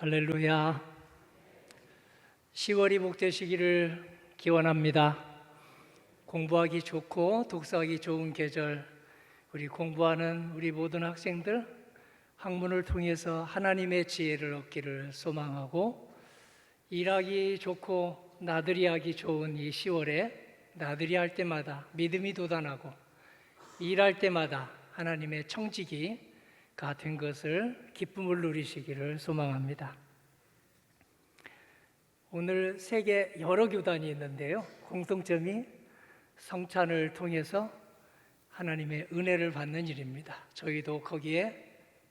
할렐루야. 10월이 복되시기를 기원합니다. 공부하기 좋고 독서하기 좋은 계절, 우리 공부하는 우리 모든 학생들 학문을 통해서 하나님의 지혜를 얻기를 소망하고 일하기 좋고 나들이 하기 좋은 이 10월에 나들이 할 때마다 믿음이 돋아나고 일할 때마다 하나님의 청지기 같은 것을 기쁨을 누리시기를 소망합니다. 오늘 세계 여러 교단이 있는데요. 공통점이 성찬을 통해서 하나님의 은혜를 받는 일입니다. 저희도 거기에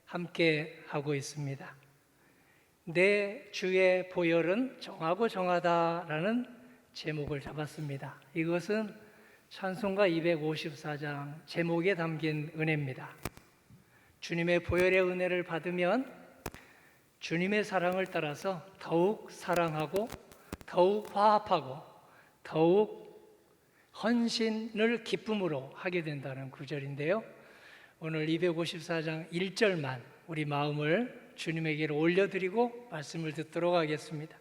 함께 하고 있습니다. 내 주의 보혈은 정하고 정하다라는 제목을 잡았습니다. 이것은 찬송가 254장 제목에 담긴 은혜입니다. 주님의 보혈의 은혜를 받으면 주님의 사랑을 따라서 더욱 사랑하고 더욱 화합하고 더욱 헌신을 기쁨으로 하게 된다는 구절인데요. 오늘 254장 1절만 우리 마음을 주님에게로 올려드리고 말씀을 듣도록 하겠습니다.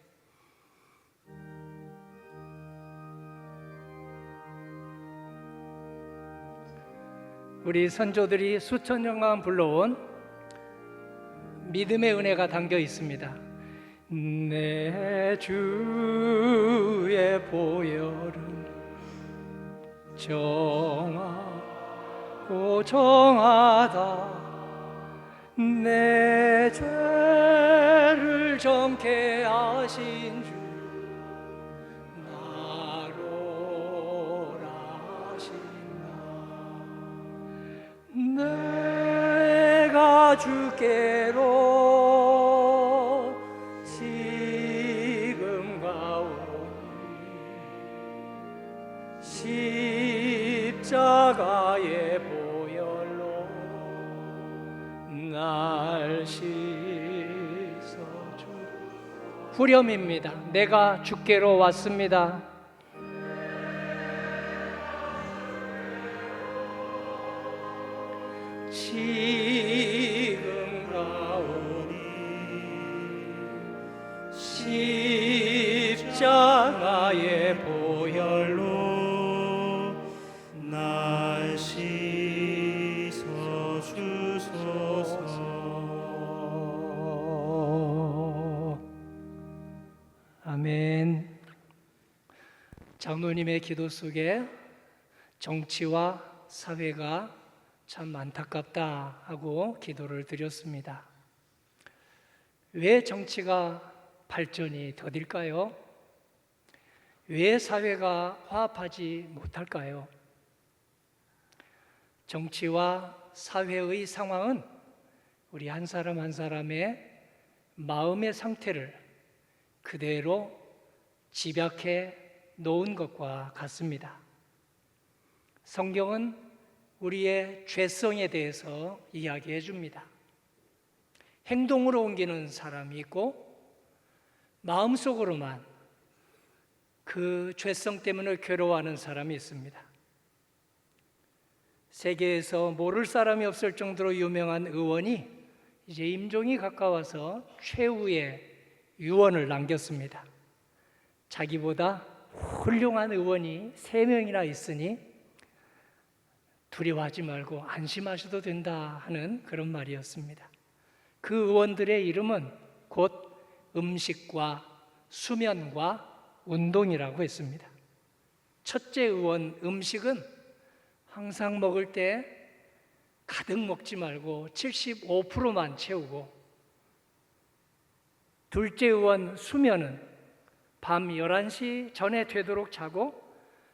우리 선조들이 수천 년간 불러온 믿음의 은혜가 담겨 있습니다. 내 주의 보혈은 정하고 정하다 내 죄를 정케 하신 주 주께로 지금 가오니 십자가의 보혈로 날 씻어주 후렴입니다. 내가 주께로 왔습니다. 지 기도 속에 정치와 사회가 참 안타깝다 하고 기도를 드렸습니다. 왜 정치가 발전이 더딜까요? 왜 사회가 화합하지 못할까요? 정치와 사회의 상황은 우리 한 사람 한 사람의 마음의 상태를 그대로 집약해 놓은 것과 같습니다. 성경은 우리의 죄성에 대해서 이야기해 줍니다. 행동으로 옮기는 사람이 있고 마음속으로만 그 죄성 때문에 괴로워하는 사람이 있습니다. 세계에서 모를 사람이 없을 정도로 유명한 의원이 이제 임종이 가까워서 최후의 유언을 남겼습니다. 자기보다 훌륭한 의원이 세 명이나 있으니 두려워하지 말고 안심하셔도 된다 하는 그런 말이었습니다. 그 의원들의 이름은 곧 음식과 수면과 운동이라고 했습니다. 첫째 의원 음식은 항상 먹을 때 가득 먹지 말고 75%만 채우고 둘째 의원 수면은 밤 11시 전에 되도록 자고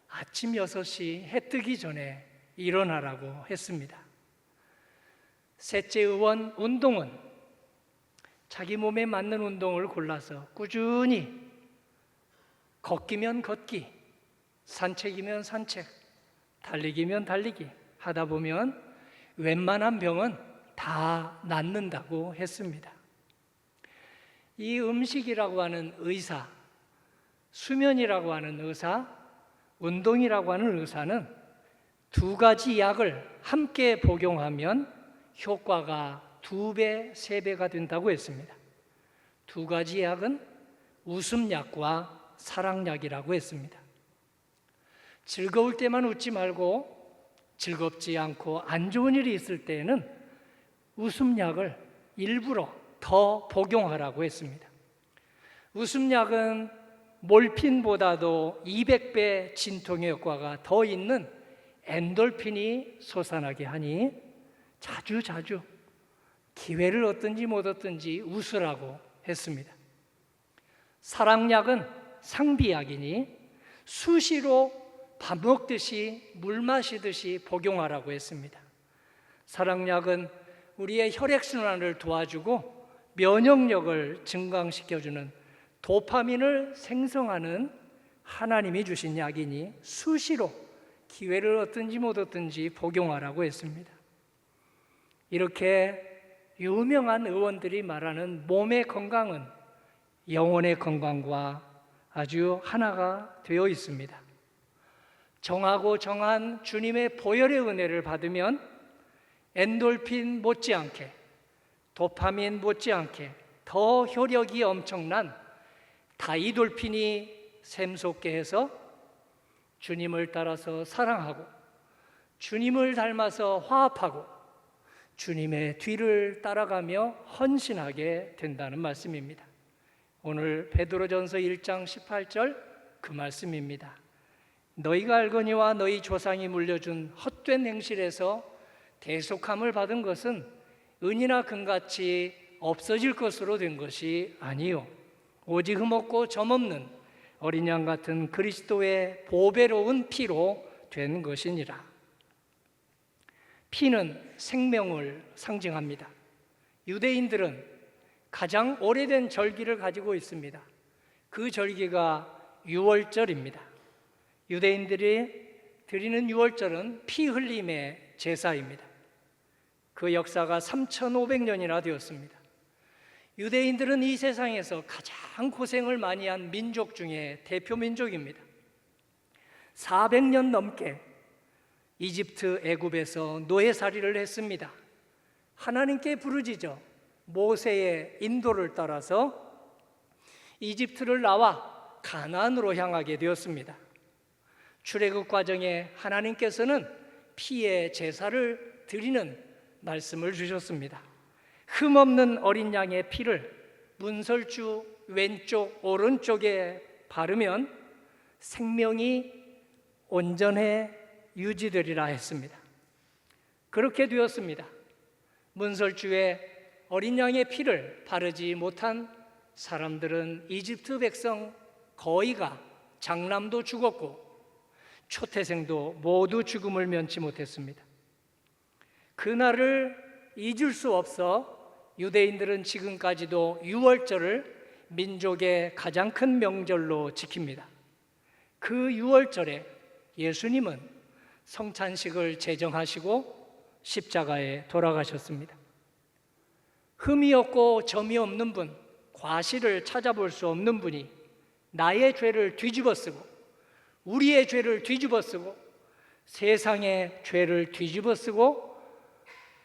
아침 6시 해 뜨기 전에 일어나라고 했습니다. 셋째 의원 운동은 자기 몸에 맞는 운동을 골라서 꾸준히 걷기면 걷기, 산책이면 산책, 달리기면 달리기 하다 보면 웬만한 병은 다 낫는다고 했습니다. 이 음식이라고 하는 의사, 수면이라고 하는 의사, 운동이라고 하는 의사는 두 가지 약을 함께 복용하면 효과가 두 배, 세 배가 된다고 했습니다. 두 가지 약은 웃음약과 사랑약이라고 했습니다. 즐거울 때만 웃지 말고 즐겁지 않고 안 좋은 일이 있을 때에는 웃음약을 일부러 더 복용하라고 했습니다. 웃음약은 몰핀보다도 200배 진통의 효과가 더 있는 엔돌핀이 솟아나게 하니 자주 자주 기회를 얻든지 못 얻든지 웃으라고 했습니다. 사랑약은 상비약이니 수시로 밥 먹듯이 물 마시듯이 복용하라고 했습니다. 사랑약은 우리의 혈액순환을 도와주고 면역력을 증강시켜주는 도파민을 생성하는 하나님이 주신 약이니 수시로 기회를 얻든지 못 얻든지 복용하라고 했습니다. 이렇게 유명한 의원들이 말하는 몸의 건강은 영혼의 건강과 아주 하나가 되어 있습니다. 정하고 정한 주님의 보혈의 은혜를 받으면 엔돌핀 못지않게 도파민 못지않게 더 효력이 엄청난 다 이 돌핀이 샘솟게 해서 주님을 따라서 사랑하고 주님을 닮아서 화합하고 주님의 뒤를 따라가며 헌신하게 된다는 말씀입니다. 오늘 베드로전서 1장 18절 그 말씀입니다. 너희가 알거니와 너희 조상이 물려준 헛된 행실에서 대속함을 받은 것은 은이나 금같이 없어질 것으로 된 것이 아니요 오직 흠없고 점없는 어린 양 같은 그리스도의 보배로운 피로 된 것이니라. 피는 생명을 상징합니다. 유대인들은 가장 오래된 절기를 가지고 있습니다. 그 절기가 유월절입니다. 유대인들이 드리는 유월절은 피 흘림의 제사입니다. 그 역사가 3,500년이나 되었습니다. 유대인들은 이 세상에서 가장 고생을 많이 한 민족 중에 대표 민족입니다. 400년 넘게 이집트 애굽에서 노예살이를 했습니다. 하나님께 부르짖어 모세의 인도를 따라서 이집트를 나와 가나안으로 향하게 되었습니다. 출애굽 과정에 하나님께서는 피의 제사를 드리는 말씀을 주셨습니다. 흠없는 어린 양의 피를 문설주 왼쪽 오른쪽에 바르면 생명이 온전해 유지되리라 했습니다. 그렇게 되었습니다. 문설주에 어린 양의 피를 바르지 못한 사람들은 이집트 백성 거의가 장남도 죽었고 초태생도 모두 죽음을 면치 못했습니다. 그날을 잊을 수 없어 유대인들은 지금까지도 유월절을 민족의 가장 큰 명절로 지킵니다. 그 유월절에 예수님은 성찬식을 제정하시고 십자가에 돌아가셨습니다. 흠이 없고 점이 없는 분, 과실을 찾아볼 수 없는 분이 나의 죄를 뒤집어 쓰고 우리의 죄를 뒤집어 쓰고 세상의 죄를 뒤집어 쓰고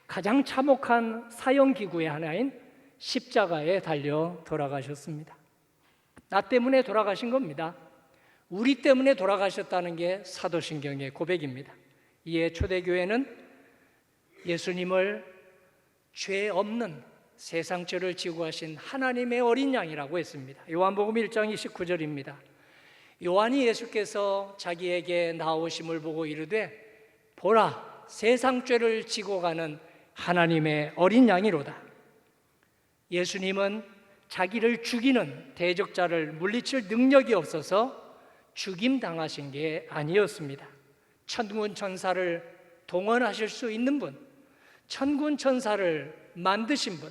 가장 참혹한 사형 기구의 하나인 십자가에 달려 돌아가셨습니다. 나 때문에 돌아가신 겁니다. 우리 때문에 돌아가셨다는 게 사도신경의 고백입니다. 이에 초대교회는 예수님을 죄 없는 세상 죄를 지고 하신 하나님의 어린 양이라고 했습니다. 요한복음 1장 29절입니다. 요한이 예수께서 자기에게 나오심을 보고 이르되 보라 세상 죄를 지고 가는 하나님의 어린 양이로다. 예수님은 자기를 죽이는 대적자를 물리칠 능력이 없어서 죽임 당하신 게 아니었습니다. 천군 천사를 동원하실 수 있는 분, 천군 천사를 만드신 분,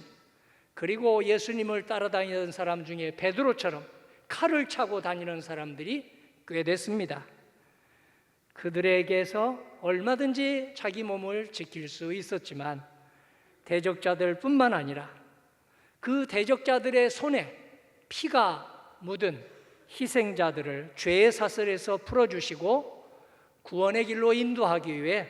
그리고 예수님을 따라다니는 사람 중에 베드로처럼 칼을 차고 다니는 사람들이 꽤 됐습니다. 그들에게서 얼마든지 자기 몸을 지킬 수 있었지만 대적자들뿐만 아니라 그 대적자들의 손에 피가 묻은 희생자들을 죄의 사슬에서 풀어주시고 구원의 길로 인도하기 위해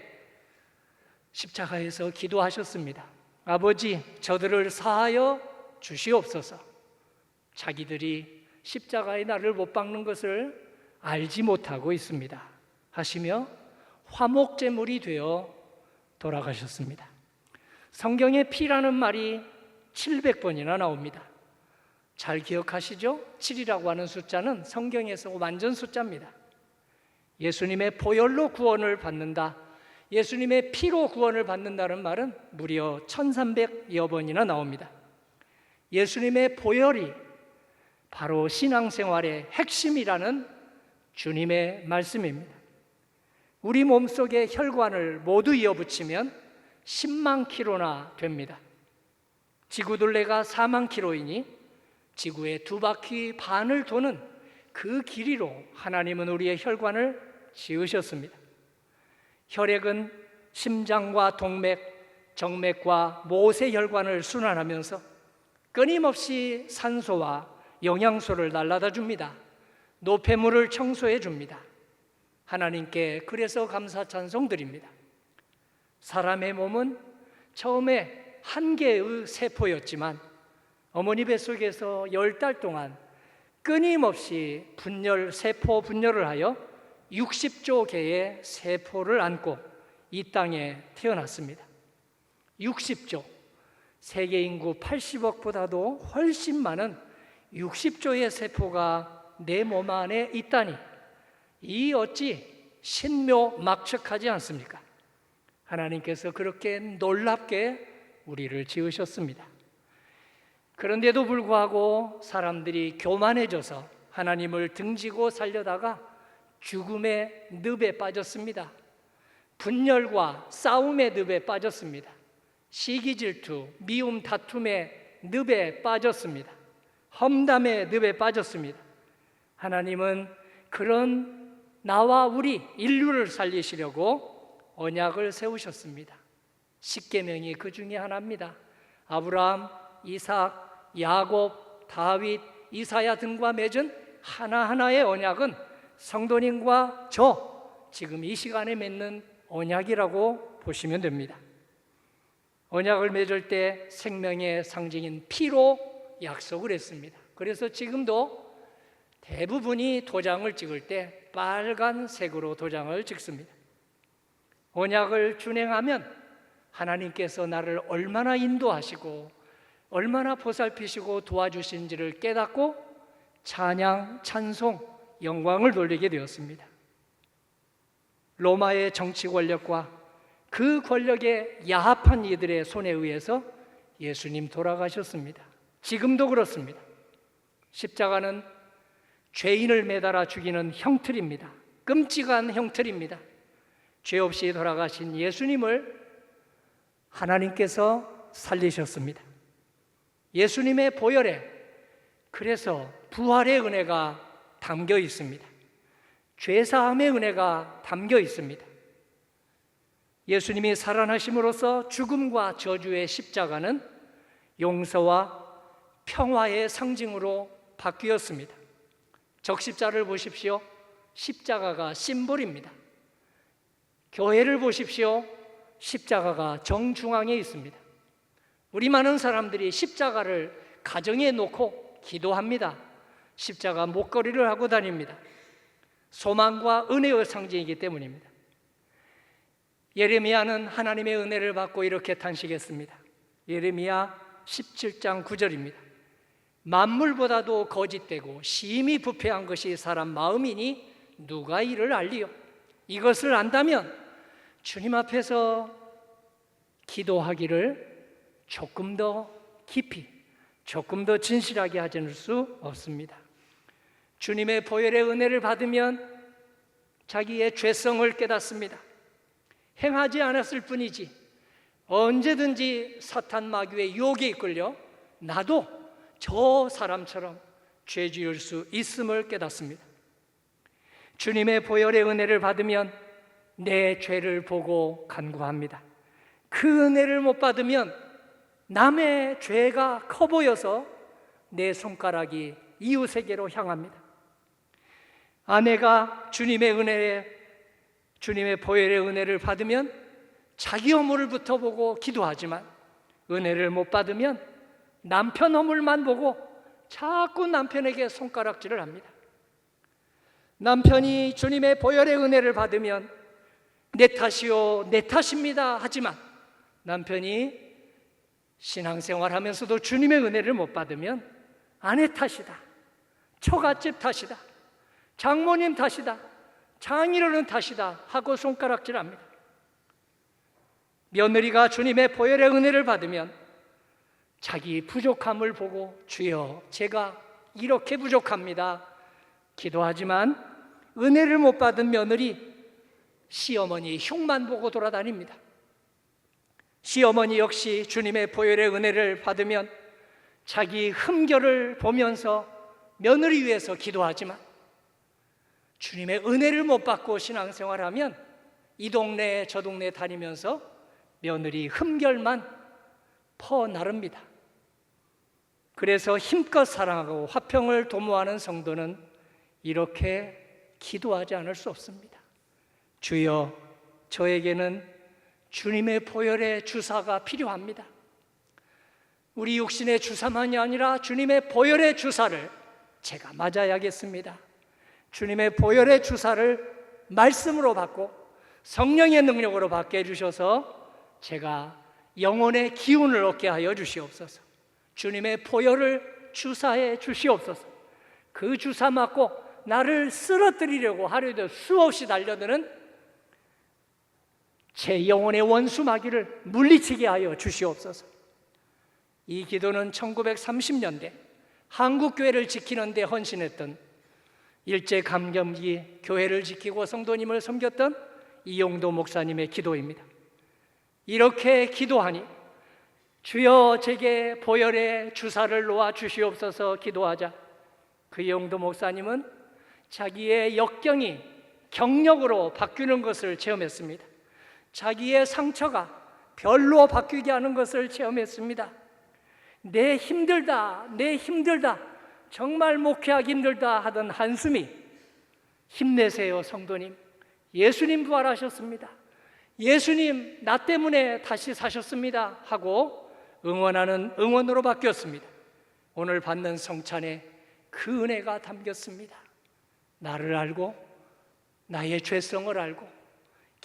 십자가에서 기도하셨습니다. 아버지, 저들을 사하여 주시옵소서. 자기들이 십자가의 나를 못 박는 것을 알지 못하고 있습니다. 하시며 화목제물이 되어 돌아가셨습니다. 성경에 피라는 말이 700번이나 나옵니다. 잘 기억하시죠? 7이라고 하는 숫자는 성경에서 완전 숫자입니다. 예수님의 보혈로 구원을 받는다. 예수님의 피로 구원을 받는다는 말은 무려 1300여 번이나 나옵니다. 예수님의 보혈이 바로 신앙생활의 핵심이라는 주님의 말씀입니다. 우리 몸속의 혈관을 모두 이어붙이면 10만 킬로나 됩니다. 지구 둘레가 4만 킬로이니 지구의 두 바퀴 반을 도는 그 길이로 하나님은 우리의 혈관을 지으셨습니다. 혈액은 심장과 동맥, 정맥과 모세 혈관을 순환하면서 끊임없이 산소와 영양소를 날라다 줍니다. 노폐물을 청소해 줍니다. 하나님께 그래서 감사 찬송 드립니다. 사람의 몸은 처음에 한 개의 세포였지만 어머니 뱃속에서 열 달 동안 끊임없이 분열, 세포 분열을 하여 60조 개의 세포를 안고 이 땅에 태어났습니다. 60조. 세계 인구 80억보다도 훨씬 많은 60조의 세포가 내 몸 안에 있다니 이 어찌 신묘 막측하지 않습니까? 하나님께서 그렇게 놀랍게 우리를 지으셨습니다. 그런데도 불구하고 사람들이 교만해져서 하나님을 등지고 살려다가 죽음의 늪에 빠졌습니다. 분열과 싸움의 늪에 빠졌습니다. 시기 질투, 미움 다툼의 늪에 빠졌습니다. 험담의 늪에 빠졌습니다. 하나님은 그런 나와 우리 인류를 살리시려고 언약을 세우셨습니다. 십계명이 그 중에 하나입니다. 아브라함, 이삭, 야곱, 다윗, 이사야 등과 맺은 하나하나의 언약은 성도님과 저 지금 이 시간에 맺는 언약이라고 보시면 됩니다. 언약을 맺을 때 생명의 상징인 피로 약속을 했습니다. 그래서 지금도 대부분이 도장을 찍을 때 빨간색으로 도장을 찍습니다. 언약을 준행하면 하나님께서 나를 얼마나 인도하시고 얼마나 보살피시고 도와주신지를 깨닫고 찬양, 찬송, 영광을 돌리게 되었습니다. 로마의 정치 권력과 그 권력의 야합한 이들의 손에 의해서 예수님 돌아가셨습니다. 지금도 그렇습니다. 십자가는 죄인을 매달아 죽이는 형틀입니다. 끔찍한 형틀입니다. 죄 없이 돌아가신 예수님을 하나님께서 살리셨습니다. 예수님의 보혈에 그래서 부활의 은혜가 담겨 있습니다. 죄사함의 은혜가 담겨 있습니다. 예수님이 살아나심으로써 죽음과 저주의 십자가는 용서와 평화의 상징으로 바뀌었습니다. 적십자를 보십시오. 십자가가 심볼입니다. 교회를 보십시오. 십자가가 정중앙에 있습니다. 우리 많은 사람들이 십자가를 가정에 놓고 기도합니다. 십자가 목걸이를 하고 다닙니다. 소망과 은혜의 상징이기 때문입니다. 예레미야는 하나님의 은혜를 받고 이렇게 탄식했습니다. 예레미야 17장 9절입니다. 만물보다도 거짓되고 심히 부패한 것이 사람 마음이니 누가 이를 알리요? 이것을 안다면 주님 앞에서 기도하기를 조금 더 깊이, 조금 더 진실하게 하지 수 없습니다. 주님의 보혈의 은혜를 받으면 자기의 죄성을 깨닫습니다. 행하지 않았을 뿐이지 언제든지 사탄 마귀의 유혹에 이끌려 나도 저 사람처럼 죄 지을 수 있음을 깨닫습니다. 주님의 보혈의 은혜를 받으면 내 죄를 보고 간구합니다. 그 은혜를 못 받으면 남의 죄가 커 보여서 내 손가락이 이웃에게로 향합니다. 아내가 주님의 은혜에 주님의 보혈의 은혜를 받으면 자기 허물을부터 보고 기도하지만 은혜를 못 받으면 남편 허물만 보고 자꾸 남편에게 손가락질을 합니다. 남편이 주님의 보혈의 은혜를 받으면 내 탓이요, 내 탓입니다. 하지만 남편이 신앙생활 하면서도 주님의 은혜를 못 받으면 아내 탓이다. 처갓집 탓이다. 장모님 탓이다. 장인어른 탓이다. 하고 손가락질 합니다. 며느리가 주님의 보혈의 은혜를 받으면 자기 부족함을 보고 주여 제가 이렇게 부족합니다. 기도하지만 은혜를 못 받은 며느리 시어머니 흉만 보고 돌아다닙니다. 시어머니 역시 주님의 보혈의 은혜를 받으면 자기 흠결을 보면서 며느리 위해서 기도하지만 주님의 은혜를 못 받고 신앙생활하면 이 동네 저 동네 다니면서 며느리 흠결만 퍼 나릅니다. 그래서 힘껏 사랑하고 화평을 도모하는 성도는 이렇게 기도하지 않을 수 없습니다. 주여, 저에게는 주님의 보혈의 주사가 필요합니다. 우리 육신의 주사만이 아니라 주님의 보혈의 주사를 제가 맞아야겠습니다. 주님의 보혈의 주사를 말씀으로 받고 성령의 능력으로 받게 해주셔서 제가 영혼의 기운을 얻게 하여 주시옵소서. 주님의 보혈을 주사해 주시옵소서. 그 주사 맞고 나를 쓰러뜨리려고 하루에도 수없이 달려드는 제 영혼의 원수 마귀를 물리치게 하여 주시옵소서. 이 기도는 1930년대 한국 교회를 지키는 데 헌신했던 일제 감염기 교회를 지키고 성도님을 섬겼던 이용도 목사님의 기도입니다. 이렇게 기도하니 주여 제게 보혈의 주사를 놓아 주시옵소서 기도하자 그 이용도 목사님은 자기의 역경이 경력으로 바뀌는 것을 체험했습니다. 자기의 상처가 별로 바뀌게 하는 것을 체험했습니다. 내 힘들다, 내 힘들다, 정말 목회하기 힘들다 하던 한숨이 힘내세요, 성도님. 예수님 부활하셨습니다. 예수님, 나 때문에 다시 사셨습니다. 하고 응원하는 응원으로 바뀌었습니다. 오늘 받는 성찬에 그 은혜가 담겼습니다. 나를 알고, 나의 죄성을 알고,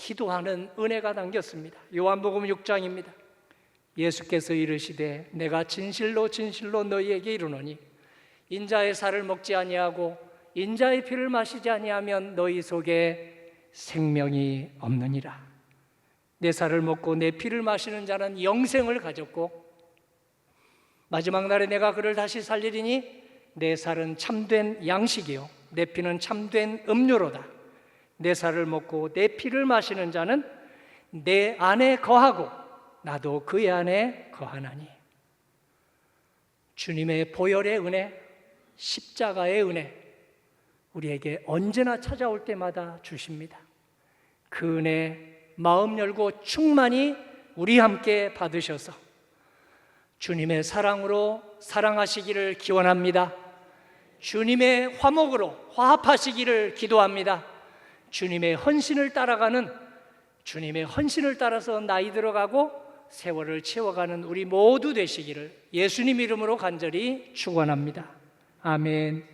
기도하는 은혜가 담겼습니다. 요한복음 6장입니다. 예수께서 이르시되 내가 진실로 진실로 너희에게 이르노니 인자의 살을 먹지 아니하고 인자의 피를 마시지 아니하면 너희 속에 생명이 없느니라. 내 살을 먹고 내 피를 마시는 자는 영생을 가졌고 마지막 날에 내가 그를 다시 살리리니 내 살은 참된 양식이요 내 피는 참된 음료로다. 내 살을 먹고 내 피를 마시는 자는 내 안에 거하고 나도 그의 안에 거하나니 주님의 보혈의 은혜, 십자가의 은혜 우리에게 언제나 찾아올 때마다 주십니다. 그 은혜 마음 열고 충만히 우리 함께 받으셔서 주님의 사랑으로 사랑하시기를 기원합니다. 주님의 화목으로 화합하시기를 기도합니다. 주님의 헌신을 따라가는 주님의 헌신을 따라서 나이 들어가고 세월을 채워가는 우리 모두 되시기를 예수님 이름으로 간절히 축원합니다. 아멘.